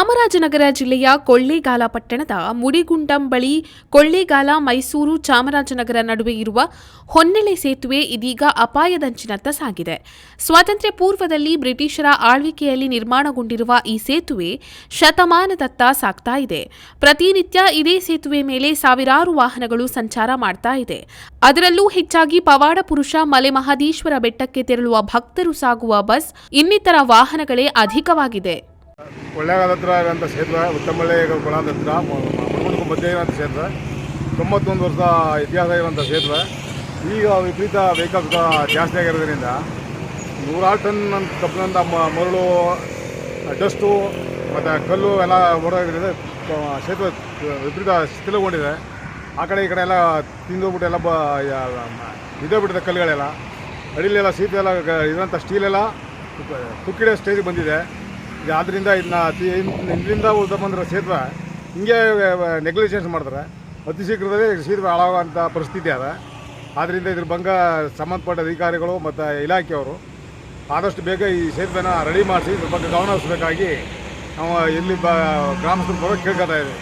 ಚಾಮರಾಜನಗರ ಜಿಲ್ಲೆಯ ಕೊಳ್ಳೇಗಾಲ ಪಟ್ಟಣದ ಮುಡಿಗುಂಡಂ ಬಳಿ ಕೊಳ್ಳೇಗಾಲ, ಮೈಸೂರು, ಚಾಮರಾಜನಗರ ನಡುವೆ ಇರುವ ಹೊನ್ನೆಲೆ ಸೇತುವೆ ಇದೀಗ ಅಪಾಯದಂಚಿನತ್ತ ಸಾಗಿದೆ. ಸ್ವಾತಂತ್ರ್ಯ ಪೂರ್ವದಲ್ಲಿ ಬ್ರಿಟಿಷರ ಆಳ್ವಿಕೆಯಲ್ಲಿ ನಿರ್ಮಾಣಗೊಂಡಿರುವ ಈ ಸೇತುವೆ ಶತಮಾನದತ್ತ ಸಾಗ್ತಾ ಇದೆ. ಪ್ರತಿನಿತ್ಯ ಇದೇ ಸೇತುವೆ ಮೇಲೆ ಸಾವಿರಾರು ವಾಹನಗಳು ಸಂಚಾರ ಮಾಡ್ತಾ ಇದೆ. ಅದರಲ್ಲೂ ಹೆಚ್ಚಾಗಿ ಪವಾಡ ಪುರುಷ, ಮಲೆ ಮಹದೇಶ್ವರ ಬೆಟ್ಟಕ್ಕೆ ತೆರಳುವ ಭಕ್ತರು ಸಾಗುವ ಬಸ್ ಇನ್ನಿತರ ವಾಹನಗಳೇ ಅಧಿಕವಾಗಿದೆ. ಕೊಳ್ಳೇಗಾಲ ಹತ್ರ ಇರೋಂಥ ಸೇತುವೆ ಉತ್ತಮಳ್ಳಿ ಕೊಳದ ಹತ್ರ ಮುಡ್ಕೊಂಡು ಮಧ್ಯೆ ಇರೋಂಥ ಸೇತುವೆ ತೊಂಬತ್ತೊಂದು ವರ್ಷ ಇತಿಹಾಸ ಇರೋಂಥ ಸೇತುವೆ ಈಗ ವಿಪರೀತ ವೆಹಿಕಲ್ಸ್ ಜಾಸ್ತಿ ಆಗಿರೋದ್ರಿಂದ ನೂರಾರು ಟನ್ ಮ- ಮರಳು, ಡಸ್ಟು, ಮತ್ತು ಕಲ್ಲು ಎಲ್ಲ ಓಡೋದ್ರಿಂದ ಕ್ಷೇತ್ರ ವಿಪರೀತ ಸ್ಥಿತಿಲುಗೊಂಡಿದೆ ಆ ಕಡೆ ಈ ಕಡೆ ಎಲ್ಲ ತಿಂದೋಗ್ಬಿಟ್ಟು ಎಲ್ಲ ಬ ಬಿದ್ದೋಗ್ಬಿಟ್ಟಿದೆ ಕಲ್ಲುಗಳೆಲ್ಲ. ಅಡಿಲೆಲ್ಲ ಸೀಟು ಎಲ್ಲ ಗ- ಇರೋಂಥ ಸ್ಟೀಲೆಲ್ಲ ತುಕ್ಕಿಡೋ ಸ್ಟೇಜಿಗೆ ಬಂದಿದೆ. ಇದು ಆದ್ದರಿಂದ ಇದನ್ನ ಅತಿ ಇದರಿಂದ ಉದ್ದ ಬಂದಿರೋ ಸೇತುವೆ ಹಿಂಗೆ ನೆಗ್ಲಿಜೆನ್ಸ್ ಮಾಡಿದ್ರೆ ಅತಿ ಶೀಘ್ರದಲ್ಲಿ ಸೇತುವೆ ಹಾಳಾಗುವಂಥ ಪರಿಸ್ಥಿತಿ ಅದ. ಆದ್ದರಿಂದ ಇದ್ರ ಭಂಗ ಸಂಬಂಧಪಟ್ಟ ಅಧಿಕಾರಿಗಳು ಮತ್ತು ಇಲಾಖೆಯವರು ಆದಷ್ಟು ಬೇಗ ಈ ಸೇತುವೆನ ರೆಡಿ ಮಾಡಿಸಿ ಇದ್ರ ಬಗ್ಗೆ ಗಮನ ನಾವು ಇಲ್ಲಿ ಬ ಗ್ರಾಮಸ್ಥರು ಬರೋಕ್ಕೆ ಕೇಳ್ಕೊತಾ ಇದ್ದೀವಿ.